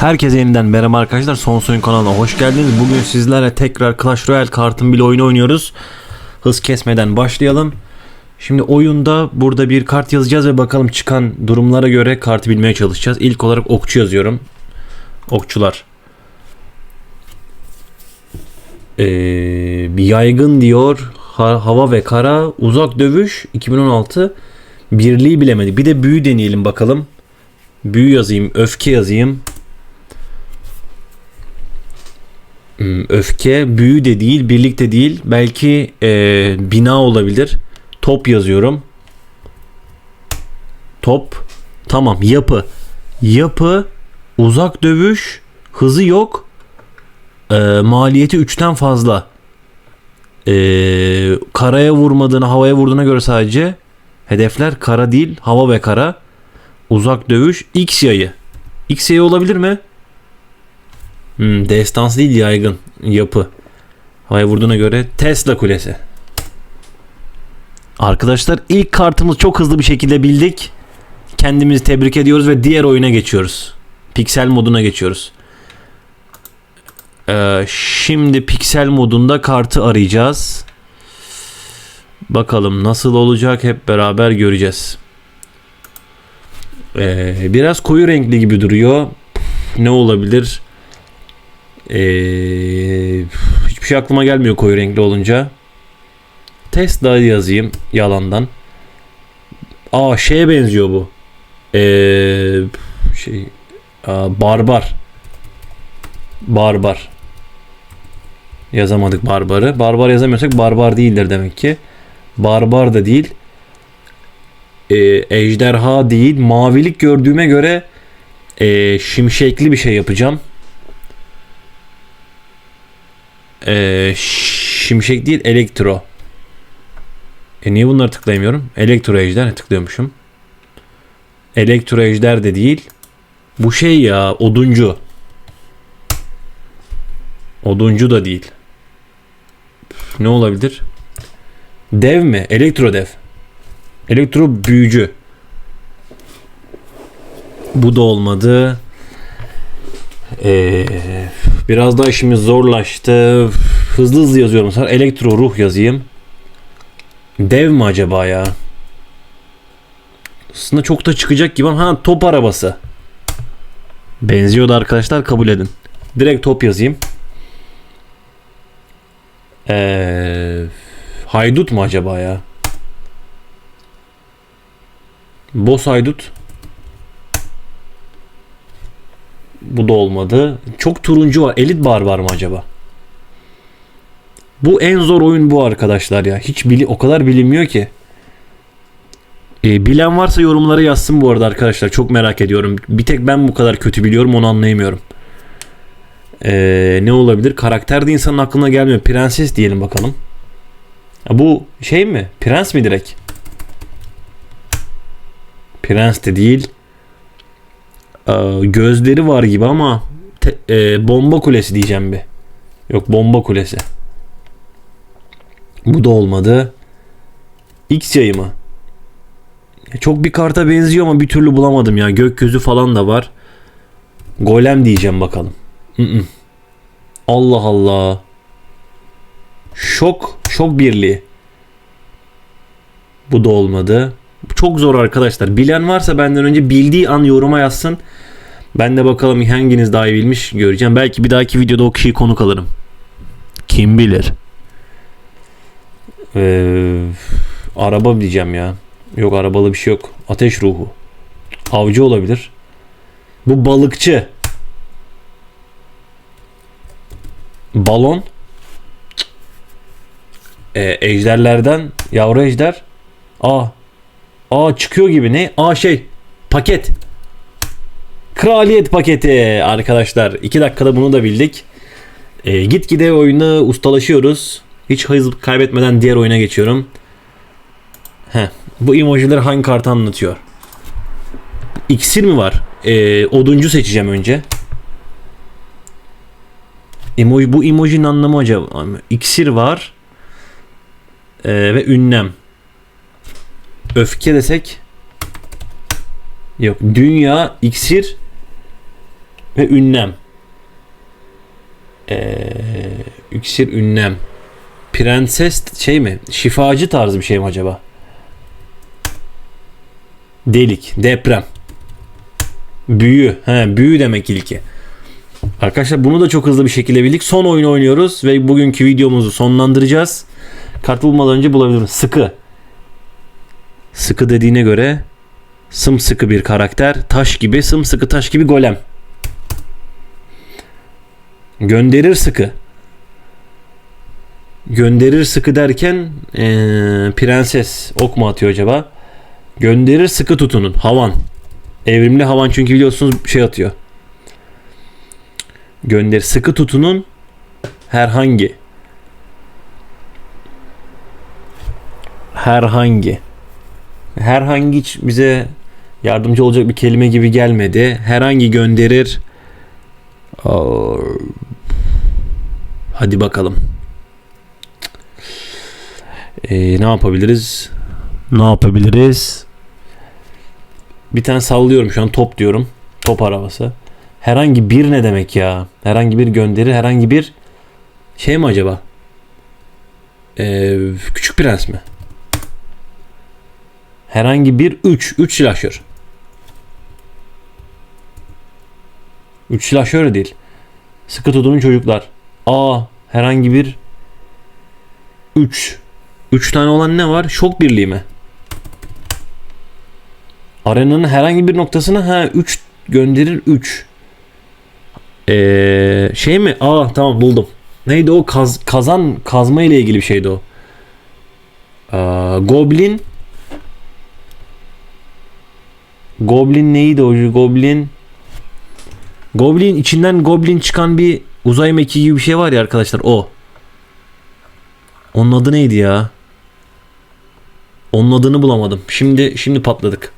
Herkese yeniden merhaba arkadaşlar. Son Oyun kanalına hoş geldiniz. Bugün sizlerle tekrar Clash Royale kartın bile oyunu oynuyoruz. Hız kesmeden başlayalım. Şimdi oyunda burada bir kart yazacağız ve bakalım çıkan durumlara göre kartı bilmeye çalışacağız. İlk olarak okçu yazıyorum. Okçular. Ee, bir yaygın diyor. Ha- hava ve kara. Uzak dövüş 2016. Birliği bilemedi. Bir de büyü deneyelim bakalım. Büyü yazayım. Öfke yazayım. Hmm, Öfke büyü de değil, birlik de değil. Belki eee, bina olabilir. Top yazıyorum. Top. Tamam, yapı. Yapı, uzak dövüş, hızı yok. Eee, maliyeti 3'ten fazla. Eee, karaya vurmadığını, havaya vurduğuna göre sadece hedefler kara değil, hava ve kara. Uzak dövüş, X yayı. X yayı olabilir mi? Hmm, destans değil yaygın yapı. Havaya vurduğuna göre Tesla kulesi. Arkadaşlar ilk kartımız çok hızlı bir şekilde bildik. Kendimizi tebrik ediyoruz ve diğer oyuna geçiyoruz. Piksel moduna geçiyoruz. Ee, şimdi piksel modunda kartı arayacağız. Bakalım nasıl olacak hep beraber göreceğiz. Ee, biraz koyu renkli gibi duruyor. Ne olabilir? Ee, hiçbir şey aklıma gelmiyor koyu renkli olunca. Tesla yazayım yalandan. Aa şeye benziyor bu. Ee, şey aa, barbar. Barbar. Yazamadık barbarı. Barbar yazamıyorsak barbar değildir demek ki. Barbar da değil. Ee, ejderha değil. Mavilik gördüğüme göre ee, şimşekli bir şey yapacağım. Ee, şimşek değil elektro. E niye bunları tıklayamıyorum? Elektro ejder tıklıyormuşum. Elektro ejder de değil. Bu şey ya oduncu. Oduncu da değil. Ne olabilir? Dev mi? Elektro dev. Elektro büyücü. Bu da olmadı. Ee, biraz daha işimiz zorlaştı. Hızlı hızlı yazıyorum. Sonra elektro ruh yazayım. Dev mi acaba ya? Aslında çok da çıkacak gibi ama ha top arabası. Benziyordu arkadaşlar kabul edin. Direkt top yazayım. Ee, haydut mu acaba ya? Boss haydut. Bu da olmadı. Çok turuncu var. Elit barbar mı acaba? Bu en zor oyun bu arkadaşlar ya. Hiç bili o kadar bilinmiyor ki. Ee, bilen varsa yorumlara yazsın bu arada arkadaşlar. Çok merak ediyorum. Bir tek ben bu kadar kötü biliyorum onu anlayamıyorum. Ee, ne olabilir? Karakter de insanın aklına gelmiyor. Prenses diyelim bakalım. Ya bu şey mi? Prens mi direkt? Prens de değil. Gözleri var gibi ama te- e, bomba kulesi diyeceğim bir. Yok bomba kulesi. Bu da olmadı. X yayı mı? Çok bir karta benziyor ama bir türlü bulamadım ya. Gökyüzü falan da var. Golem diyeceğim bakalım. Allah Allah. Şok, şok birliği. Bu da olmadı. Çok zor arkadaşlar. Bilen varsa benden önce bildiği an yoruma yazsın. Ben de bakalım hanginiz daha iyi bilmiş göreceğim. Belki bir dahaki videoda o kişiyi konuk alırım. Kim bilir. Ee, araba diyeceğim ya. Yok arabalı bir şey yok. Ateş ruhu. Avcı olabilir. Bu balıkçı. Balon. Ee, ejderlerden yavru ejder. Aa. Aa çıkıyor gibi ne? Aa şey. Paket. Kraliyet paketi arkadaşlar. 2 dakikada bunu da bildik. Ee, gitgide oyuna ustalaşıyoruz. Hiç hız kaybetmeden diğer oyuna geçiyorum. Heh, bu emojiler hangi kartı anlatıyor? İksir mi var? Ee, oduncu seçeceğim önce. Emoji, bu emojinin anlamı acaba? İksir var. Ee, ve ünlem. Öfke desek. Yok. Dünya, iksir. ve ünlem. Ee, iksir ünlem. Prenses şey mi? Şifacı tarzı bir şey mi acaba? Delik, deprem. Büyü. He, büyü demek ilki. Arkadaşlar bunu da çok hızlı bir şekilde bildik. Son oyunu oynuyoruz ve bugünkü videomuzu sonlandıracağız. Kart bulmadan önce bulabilirim. Sıkı. Sıkı dediğine göre sımsıkı bir karakter. Taş gibi, sımsıkı taş gibi golem. Gönderir sıkı. Gönderir sıkı derken eee, prenses ok mu atıyor acaba? Gönderir sıkı tutunun. Havan. Evrimli havan çünkü biliyorsunuz şey atıyor. Gönder sıkı tutunun herhangi herhangi herhangi hiç bize yardımcı olacak bir kelime gibi gelmedi. Herhangi gönderir. Hadi bakalım. Ee, ne yapabiliriz? Ne yapabiliriz? Bir tane sallıyorum şu an top diyorum. Top arabası. Herhangi bir ne demek ya? Herhangi bir gönderi, herhangi bir şey mi acaba? Ee, küçük prens mi? Herhangi bir 3. 3 silahşör. 3 silahşör değil. Sıkı tutunun çocuklar. A. Herhangi bir 3. 3 tane olan ne var? Şok birliği mi? Arenanın herhangi bir noktasına ha 3 gönderir 3. Ee, şey mi? Aa tamam buldum. Neydi o? Kaz, kazan kazma ile ilgili bir şeydi o. Goblin Goblin neydi o? Goblin Goblin içinden Goblin çıkan bir uzay mekiği gibi bir şey var ya arkadaşlar o. Onun adı neydi ya? Onun adını bulamadım. Şimdi şimdi patladık.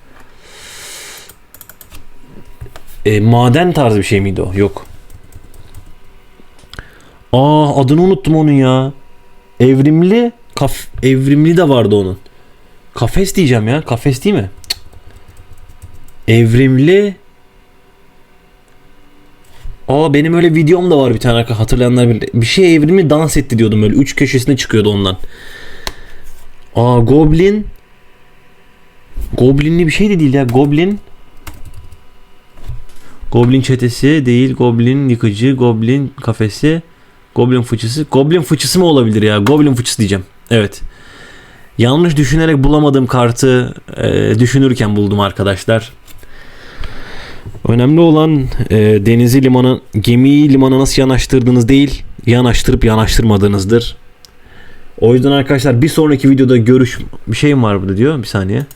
E, maden tarzı bir şey miydi o? Yok. Aa adını unuttum onun ya. Evrimli kaf evrimli de vardı onun. Kafes diyeceğim ya. Kafes değil mi? Evrimli Aa benim öyle videom da var bir tane hatırlayanlar bilir. Bir şey evrimli dans etti diyordum öyle. Üç köşesine çıkıyordu ondan. Aa Goblin Goblinli bir şey de değil ya. Goblin Goblin çetesi değil. Goblin yıkıcı. Goblin kafesi. Goblin fıçısı. Goblin fıçısı mı olabilir ya? Goblin fıçısı diyeceğim. Evet. Yanlış düşünerek bulamadığım kartı e, düşünürken buldum arkadaşlar. Önemli olan e, denizi limana, gemiyi limana nasıl yanaştırdığınız değil, yanaştırıp yanaştırmadığınızdır. O yüzden arkadaşlar bir sonraki videoda görüş... Bir şeyim var burada diyor. Bir saniye.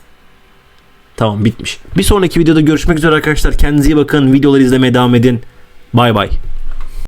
Tamam bitmiş. Bir sonraki videoda görüşmek üzere arkadaşlar. Kendinize iyi bakın. Videoları izlemeye devam edin. Bay bay.